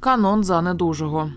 Канон за недужого.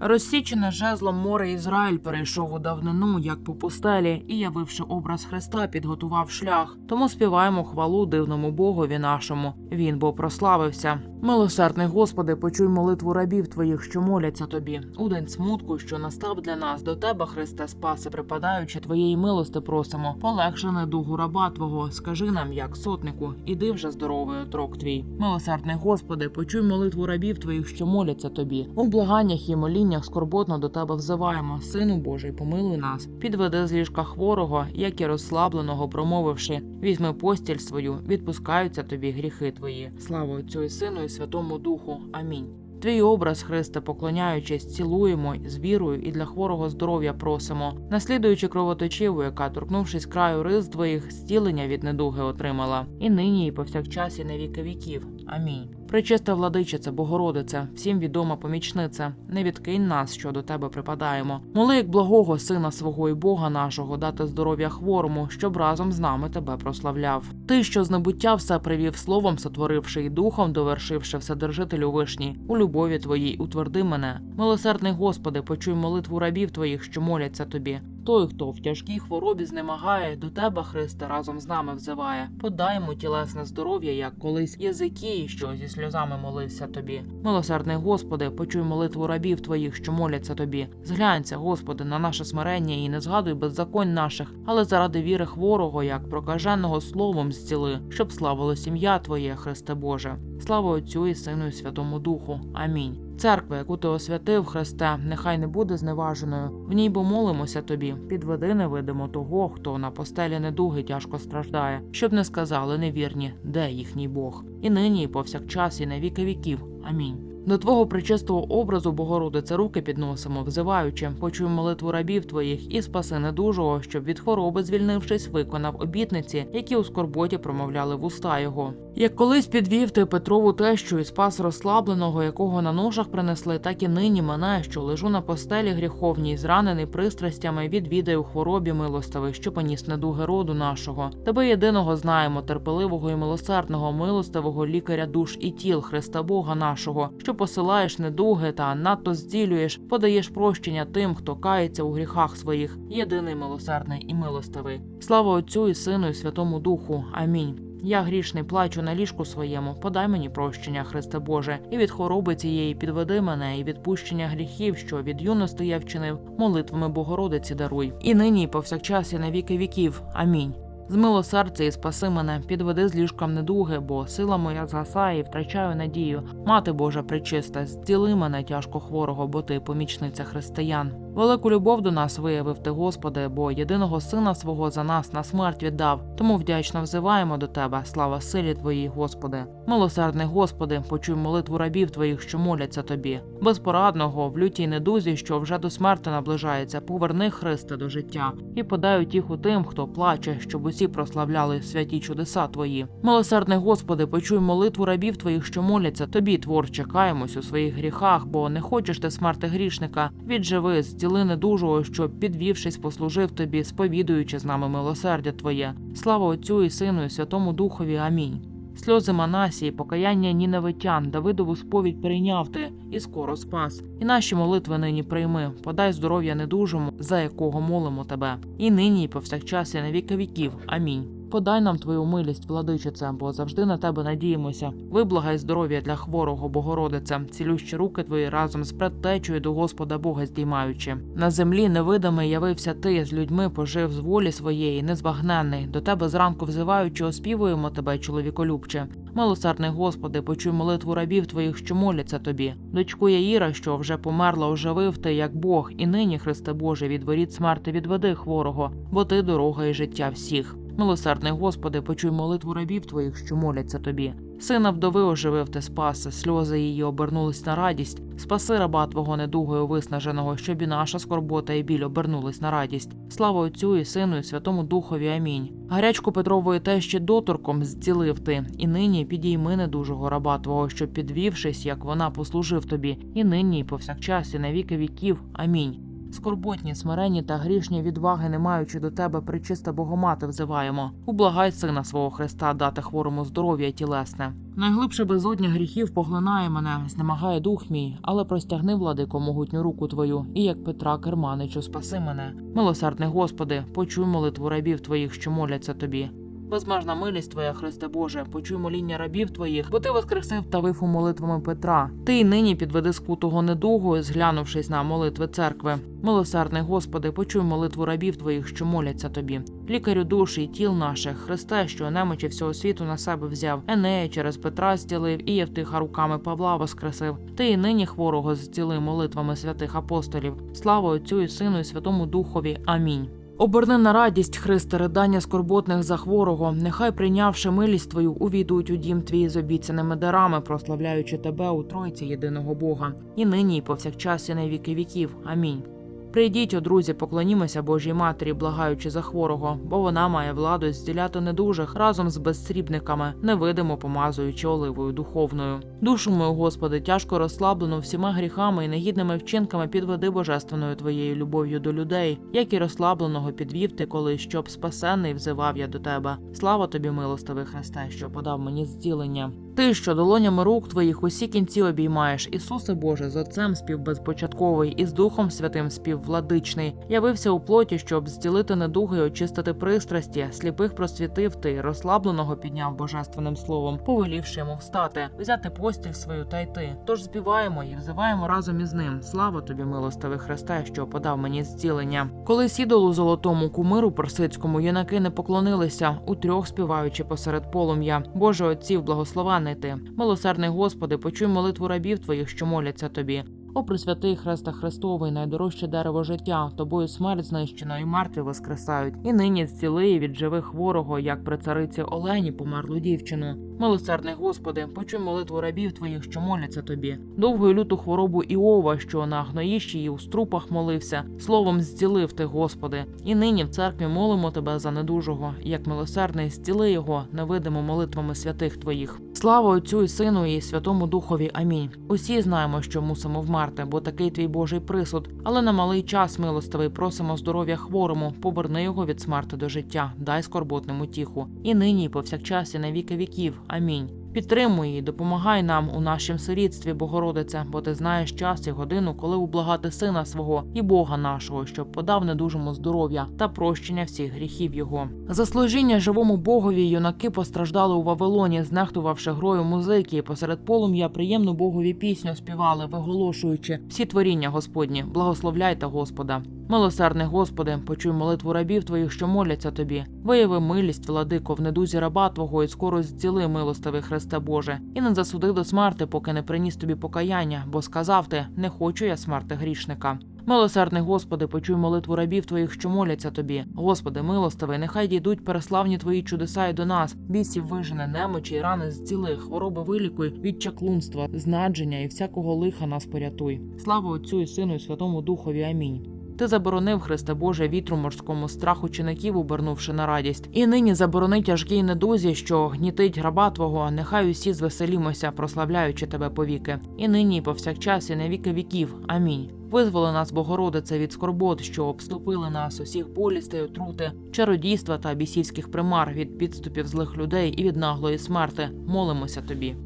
Розсічене жезлом море Ізраїль перейшов у давнину, як по пустелі, і, явивши образ Христа, підготував шлях. Тому співаємо хвалу дивному Богові нашому. Він бо прославився. Милосердний Господи, почуй молитву рабів твоїх, що моляться тобі. У день смутку, що настав для нас, до тебе, Христе, спаси, припадаючи твоєї милости, просимо. Полегше недугу раба Твого. Скажи нам, як сотнику, іди вже здоровий отрок твій. Милосердний Господи, почуй молитву рабів твоїх, що моляться тобі. У благаннях і моліннях скорботно до тебе взиваємо. Сину Божий, помилуй нас. Підведи з ліжка хворого, як і розслабленого, промовивши: візьми постіль свою, відпускаються тобі гріхи твої. Слава Отцю і Сину і Святому Духу. Амінь. Твій образ, Христе, поклоняючись, цілуємо з вірою і для хворого здоров'я просимо, наслідуючи кровоточиву, яка, торкнувшись краю рис твоїх, зцілення від недуги отримала, і нині, і повсякчас, і на віки віків. Амінь. Пречиста владичице, Богородице, всім відома помічниця, не відкинь нас, що до тебе припадаємо. Моли, як благого сина свого і Бога нашого, дати здоров'я хворому, щоб разом з нами тебе прославляв. Ти, що з небуття все привів словом, сотворивши і духом, довершивши вседержителю вишній, у любові твоїй утверди мене. Милосердний Господи, почуй молитву рабів твоїх, що моляться тобі. Той, хто в тяжкій хворобі знемагає, до тебе, Христе, разом з нами взиває. Подай йому тілесне здоров'я, як колись язики, що зі сльозами молився тобі. Милосердний Господи, почуй молитву рабів твоїх, що моляться тобі. Зглянься, Господи, на наше смирення і не згадуй беззаконь наших, але заради віри хворого, як прокаженого словом зціли, щоб славило сім'я Твоє, Христе Боже. Слава Отцю і Сину і Святому Духу. Амінь. Церква, яку ти освятив, Христе, нехай не буде зневаженою. В ній бо молимося тобі. Підведи невидимо того, хто на постелі недуги тяжко страждає, щоб не сказали невірні, де їхній Бог. І нині, і повсякчас, і на віки віків. Амінь. До твого причистого образу, Богородице, руки підносимо, взиваючи, почуй молитву рабів твоїх і спаси недужого, щоб від хвороби, звільнившись, виконав обітниці, які у скорботі промовляли вуста його. Як колись підвів ти Петрову тещу і спас розслабленого, якого на ножах принесли, так і нині мене, що лежу на постелі гріховній, зранений пристрастями, відвідаю хворобі милостивий, що поніс недуги роду нашого. Тебе єдиного знаємо, терпеливого і милосердного, милостивого лікаря душ і тіл Христа Бога нашого, що посилаєш недуги та надто зділюєш, подаєш прощення тим, хто кається у гріхах своїх, єдиний милосердний і милостивий. Слава Отцю і Сину і Святому Духу. Амінь. Я грішний плачу на ліжку своєму, подай мені прощення, Христе Боже, і від хвороби цієї підведи мене, і відпущення гріхів, що від юності я вчинив, молитвами Богородиці даруй. І нині, і повсякчас, і на віки віків. Амінь. Змило серце і спаси мене, підведи з ліжком недуги, бо сила моя згасає і втрачаю надію. Мати Божа причиста, зціли мене тяжко хворого, бо ти помічниця християн. Велику любов до нас виявив ти, Господи, бо єдиного сина свого за нас на смерть віддав. Тому вдячно взиваємо до тебе. Слава силі Твоїй, Господи. Милосердний Господи, почуй молитву рабів Твоїх, що моляться тобі. Безпорадного, в лютій недузі, що вже до смерти наближається, поверни Христе до життя і подай утіху тим, хто плаче, щоб усі прославляли святі чудеса Твої. Милосердний Господи, почуй молитву рабів Твоїх, що моляться тобі, творче, каємось у своїх гріхах, бо не хочеш ти смерти грішника. Відживи, зціли недужого, що, підвівшись, послужив тобі, сповідуючи з нами милосердя Твоє. Слава Отцю і Сину, і Святому Духові. Амінь. Сльози Манасії, покаяння Ніневитян, Давидову сповідь прийняв ти і скоро спас. І наші молитви нині прийми, подай здоров'я недужому, за якого молимо тебе. І нині, і повсякчас, і на віки віків. Амінь. Подай нам твою милість, владичице, бо завжди на тебе надіємося. Виблагай здоров'я для хворого, Богородице, цілющі руки твої разом з предтечою до Господа Бога здіймаючи. На землі невидимий явився ти з людьми, пожив з волі своєї, незбагненний. До тебе зранку взиваючи, оспівуємо тебе, чоловіколюбче. Милосердний Господи, почуй молитву рабів твоїх, що моляться тобі. Дочку Яїра, що вже померла, оживив ти, як Бог, і нині, Христе Боже, від воріт смерти відведи хворого, бо ти дорога і життя всіх. Милосердний Господи, почуй молитву рабів твоїх, що моляться тобі. Сина вдови оживив ти спаси, сльози її обернулись на радість. Спаси раба твого недугою виснаженого, щоб і наша скорбота і біль обернулись на радість. Слава Отцю і Сину, і Святому Духові. Амінь. Гарячку Петрової тещі доторком зцілив ти, і нині підійми недужого раба твого, щоб підвівшись, як вона послужив тобі, і нині, і повсякчас, і на віки віків. Амінь. Скорботні, смиренні та грішні відваги, не маючи до тебе, причиста Богомати, взиваємо. Ублагай сина свого Христа дати хворому здоров'я тілесне. Найглибше безодня гріхів поглинає мене, знемагає дух мій, але простягни, владико, могутню руку твою, і як Петра Керманичу, спаси мене. Милосердний Господи, почуй молитву рабів твоїх, що моляться тобі. Безмежна милість твоя, Христе Боже, почуй моління рабів твоїх, бо ти воскресив та вифу молитвами Петра. Ти й нині підведи скутого недугою, зглянувшись на молитви церкви. Милосердний Господи, почуй молитву рабів твоїх, що моляться тобі. Лікарю душі й тіл наших, Христе, що немочі всього світу на себе взяв, Енея через Петра зцілив і Євтиха руками Павла воскресив. Ти й нині хворого зціли молитвами святих апостолів. Слава Отцю і Сину і Святому Духові. Амінь. Оберни на радість, Христе, ридання скорботних за хворого. Нехай, прийнявши милість твою, увійдуть у дім твій з обіцяними дарами, прославляючи тебе у Тройці єдиного Бога, і нині, і повсякчас, і на віки віків. Амінь. Прийдіть, о друзі, поклонімося Божій Матері, благаючи за хворого, бо вона має владу зціляти недужих разом з безсрібниками, невидимо помазуючи оливою духовною. Душу мою, Господи, тяжко розслаблену всіма гріхами і негідними вчинками підведи божественною твоєю любов'ю до людей, як і розслабленого підвів ти, коли щоб спасенний взивав я до тебе. Слава тобі, милостивий Христе, що подав мені зцілення. Ти, що долонями рук твоїх усі кінці обіймаєш, Ісусе Боже, з Отцем співбезпочатковий і з Духом Святим співвладичний, явився у плоті, щоб зцілити недуги, й очистити пристрасті, сліпих просвітив ти, розслабленого підняв божественним словом, повелівши йому встати, взяти постіль свою та йти. Тож співаємо і взиваємо разом із ним. Слава тобі, милостивий Христе, що подав мені зцілення. Коли сідолу золотому кумиру персидському юнаки не поклонилися, утрьох співаючи посеред полум'я. Боже отців, благословений ти, милосердний Господи, почуй молитву рабів твоїх, що моляться тобі. О, присвятий Хреста Христовий, найдорожче дерево життя, тобою смерть знищено, і мертві воскресають. І нині зціли від живих хворого, як при цариці Олені померлу дівчину. Милосердний Господи, почуй молитву рабів твоїх, що моляться тобі. Довгу і люту хворобу Іова, що на гноїщі і у струпах молився, словом зцілив ти, Господи. І нині в церкві молимо тебе за недужого, як милосердний, зціли його невидимо молитвами святих твоїх. Слава Отцю і Сину і Святому Духові. Амінь. Усі знаємо, що мусимо вмерти, бо такий твій Божий присуд. Але на малий час, милостивий, просимо здоров'я хворому, поверни його від смерти до життя, дай скорботному тіху. І нині, і повсякчас, і на віки віків. Амінь. Підтримуй і допомагай нам у нашім сирітстві, Богородице, бо ти знаєш час і годину, коли ублагати сина свого і Бога нашого, щоб подав недужому здоров'я та прощення всіх гріхів його. За служіння живому Богові юнаки постраждали у Вавилоні, знехтувавши грою музики, посеред полум'я приємну Богові пісню співали, виголошуючи всі творіння Господні, благословляйте Господа. Милосердний Господи, почуй молитву рабів твоїх, що моляться тобі. Вияви милість, владико, в недузі раба Твого, і скоро зціли, милостивий Христе Боже, і не засудив до смерти, поки не приніс тобі покаяння, бо сказав ти: не хочу я смерти грішника. Милосердний Господи, почуй молитву рабів твоїх, що моляться тобі. Господи, милостивий, нехай дійдуть переславні твої чудеса й до нас. Бісів вижене, немочі й рани зціли, хвороби вилікуй, від чаклунства, знадження і всякого лиха нас порятуй. Слава Отцю і Сину і Святому Духові. Амінь. Ти заборонив, Христе Боже, вітру морському страх учеників, обернувши на радість. І нині заборони тяжкій недузі, що гнітить граба Твого. Нехай усі звеселімося, прославляючи тебе повіки. І нині, і повсякчас, і на віки віків. Амінь. Визволи нас, Богородице, від скорбот, що обступили нас, усіх болістей, отрути, чародійства та бісівських примар, від підступів злих людей і від наглої смерти. Молимося тобі.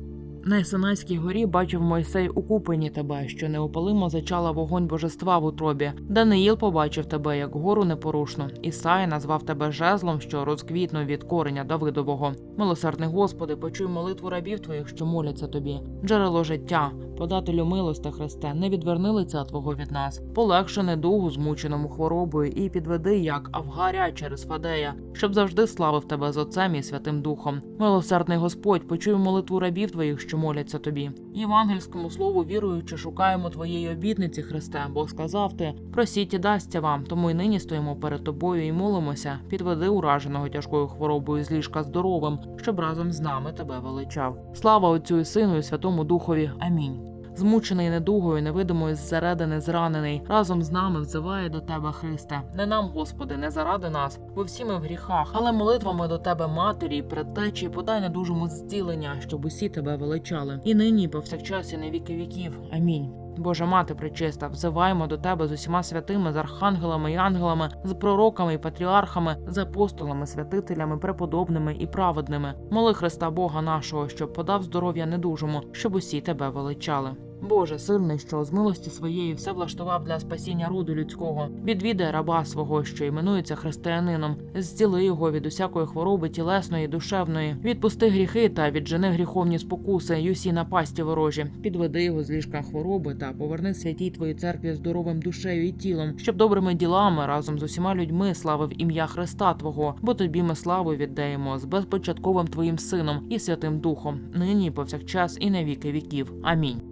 На Синайській горі бачив Мойсей у купині тебе, що неопалимо зачала вогонь божества в утробі. Даниїл побачив тебе як гору непорушну. Ісая назвав тебе жезлом, що розквітнув від кореня Давидового. Милосердний Господи, почуй молитву рабів твоїх, що моляться тобі. Джерело життя, подателю милости Христе, не відверни лиця Твого від нас. Полегши недугу, змученому хворобою, і підведи, як Авгаря через Фадея, щоб завжди славив тебе з Отцем і Святим Духом. Милосердний Господь, почуй молитву рабів твоїх, що моляться тобі. Євангельському слову віруючи, шукаємо твоєї обітниці, Христе, бо сказав ти: просіть і дасться вам. Тому й нині стоїмо перед тобою і молимося. Підведи ураженого тяжкою хворобою з ліжка здоровим, щоб разом з нами тебе величав. Слава Отцю і Сину і Святому Духові. Амінь. Змучений недугою, невидимою зсередини зранений, разом з нами взиває до тебе, Христе. Не нам, Господи, не заради нас, бо всі ми в гріхах, але молитвами до тебе, матері, предтечі, подай недужому зцілення, щоб усі тебе величали. І нині, і повсякчас, і на віки віків. Амінь. Божа мати пречиста, взиваємо до тебе з усіма святими, з архангелами і ангелами, з пророками і патріархами, з апостолами, святителями, преподобними і праведними. Моли Христа Бога нашого, щоб подав здоров'я недужому, щоб усі тебе величали. Боже, сильний, що з милості своєї все влаштував для спасіння роду людського. Відвідай раба свого, що іменується християнином, зціли його від усякої хвороби тілесної, і душевної, відпусти гріхи та віджени гріховні спокуси, й усі напасті ворожі. Підведи його з ліжка хвороби та поверни святій твоїй церкві здоровим душею і тілом, щоб добрими ділами разом з усіма людьми славив ім'я Христа Твого, бо тобі ми славу віддаємо з безпочатковим Твоїм Сином і Святим Духом, нині повсякчас і на віки віків. Амінь.